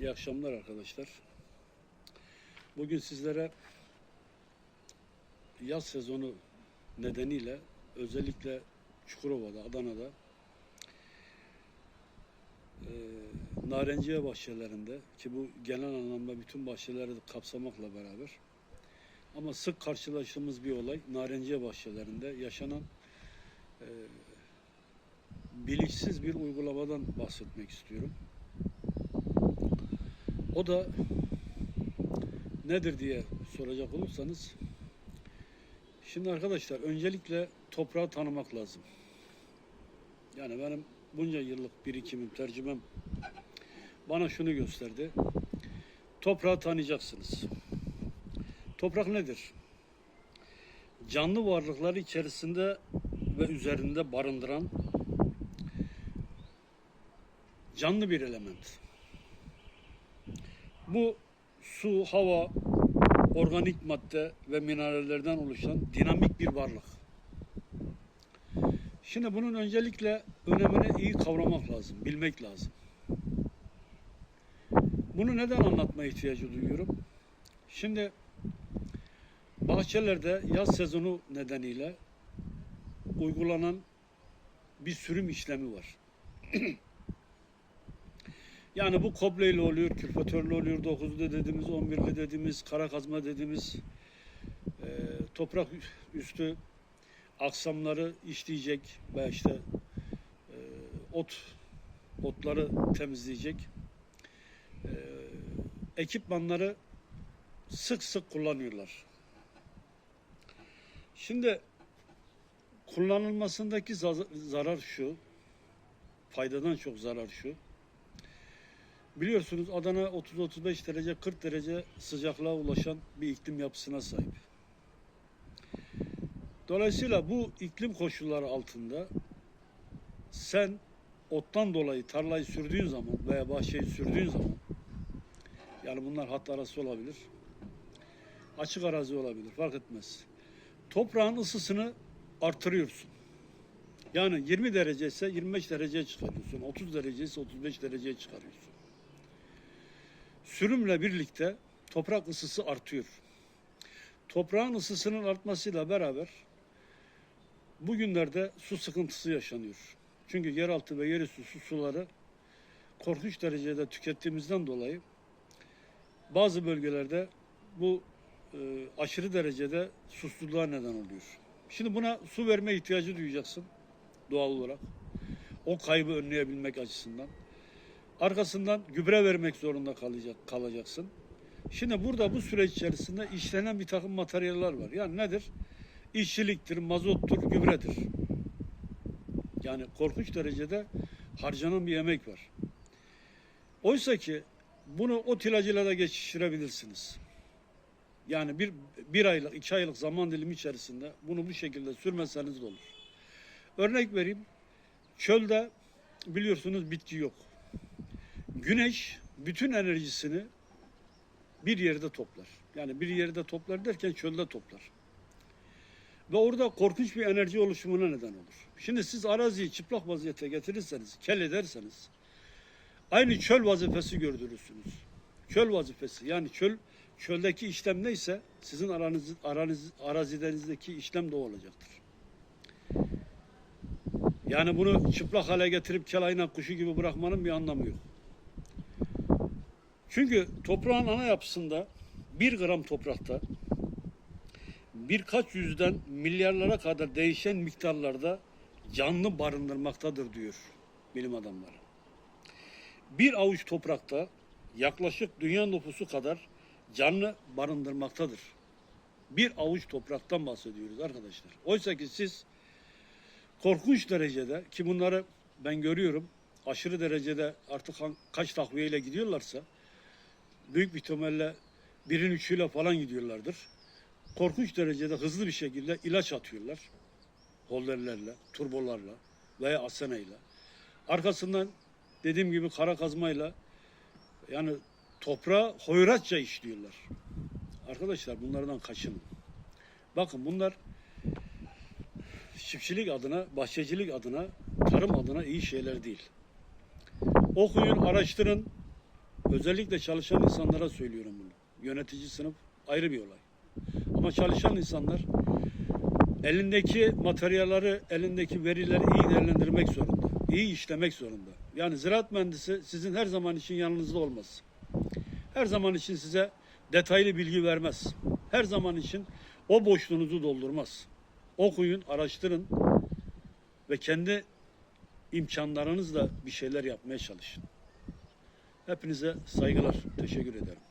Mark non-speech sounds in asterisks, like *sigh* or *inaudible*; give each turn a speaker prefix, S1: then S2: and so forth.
S1: İyi akşamlar arkadaşlar. Bugün sizlere yaz sezonu nedeniyle özellikle Çukurova'da, Adana'da e, narenciye bahçelerinde ki bu genel anlamda bütün bahçeleri kapsamakla beraber ama sık karşılaştığımız bir olay narenciye bahçelerinde yaşanan e, bilinçsiz bir uygulamadan bahsetmek istiyorum. O da nedir diye soracak olursanız şimdi arkadaşlar öncelikle toprağı tanımak lazım. Yani benim bunca yıllık birikimim, tercümem bana şunu gösterdi. Toprağı tanıyacaksınız. Toprak nedir? Canlı varlıkları içerisinde ve üzerinde barındıran canlı bir element. Bu su, hava, organik madde ve minerallerden oluşan dinamik bir varlık. Şimdi bunun öncelikle önemini iyi kavramak lazım, bilmek lazım. Bunu neden anlatma ihtiyacı duyuyorum? Şimdi bahçelerde yaz sezonu nedeniyle uygulanan bir sürüm işlemi var. *clears throat* Yani bu kobleyle oluyor, külfatörlü oluyor, 9'da dediğimiz, 11'li dediğimiz, kara kazma dediğimiz e, toprak üstü aksamları işleyecek ve işte e, ot otları temizleyecek e, ekipmanları sık sık kullanıyorlar. Şimdi kullanılmasındaki za- zarar şu, faydadan çok zarar şu. Biliyorsunuz Adana 30-35 derece 40 derece sıcaklığa ulaşan bir iklim yapısına sahip. Dolayısıyla bu iklim koşulları altında sen ottan dolayı tarlayı sürdüğün zaman veya bahçeyi sürdüğün zaman yani bunlar hat arası olabilir. Açık arazi olabilir fark etmez. Toprağın ısısını artırıyorsun. Yani 20 derece ise 25 dereceye çıkarıyorsun. 30 derece ise 35 dereceye çıkarıyorsun sürümle birlikte toprak ısısı artıyor. Toprağın ısısının artmasıyla beraber bugünlerde su sıkıntısı yaşanıyor. Çünkü yeraltı ve yerüstü su suları korkunç derecede tükettiğimizden dolayı bazı bölgelerde bu e, aşırı derecede susuzluğa neden oluyor. Şimdi buna su verme ihtiyacı duyacaksın doğal olarak. O kaybı önleyebilmek açısından. Arkasından gübre vermek zorunda kalacak, kalacaksın. Şimdi burada bu süreç içerisinde işlenen bir takım materyaller var. Yani nedir? İşçiliktir, mazottur, gübredir. Yani korkunç derecede harcanan bir emek var. Oysa ki bunu o tilacıyla da geçiştirebilirsiniz. Yani bir, bir aylık, iki aylık zaman dilimi içerisinde bunu bu şekilde sürmeseniz de olur. Örnek vereyim. Çölde biliyorsunuz bitki yok. Güneş bütün enerjisini bir yerde toplar. Yani bir yerde toplar derken çölde toplar. Ve orada korkunç bir enerji oluşumuna neden olur. Şimdi siz araziyi çıplak vaziyete getirirseniz, kel ederseniz aynı çöl vazifesi gördürürsünüz. Çöl vazifesi yani çöl çöldeki işlem neyse sizin aranız, aranız, arazidenizdeki işlem de olacaktır. Yani bunu çıplak hale getirip kel aynak kuşu gibi bırakmanın bir anlamı yok. Çünkü toprağın ana yapısında bir gram toprakta birkaç yüzden milyarlara kadar değişen miktarlarda canlı barındırmaktadır diyor bilim adamları. Bir avuç toprakta yaklaşık dünya nüfusu kadar canlı barındırmaktadır. Bir avuç topraktan bahsediyoruz arkadaşlar. Oysa ki siz korkunç derecede ki bunları ben görüyorum aşırı derecede artık kaç takviyeyle gidiyorlarsa büyük bir ihtimalle birin üçüyle falan gidiyorlardır. Korkunç derecede hızlı bir şekilde ilaç atıyorlar. Holderlerle, turbolarla veya asenayla. Arkasından dediğim gibi kara kazmayla yani toprağı hoyratça işliyorlar. Arkadaşlar bunlardan kaçının. Bakın bunlar çiftçilik adına, bahçecilik adına, tarım adına iyi şeyler değil. Okuyun, araştırın, Özellikle çalışan insanlara söylüyorum bunu. Yönetici sınıf ayrı bir olay. Ama çalışan insanlar elindeki materyalleri, elindeki verileri iyi değerlendirmek zorunda. iyi işlemek zorunda. Yani ziraat mühendisi sizin her zaman için yanınızda olmaz. Her zaman için size detaylı bilgi vermez. Her zaman için o boşluğunuzu doldurmaz. Okuyun, araştırın ve kendi imkanlarınızla bir şeyler yapmaya çalışın. Hepinize saygılar. Teşekkür ederim.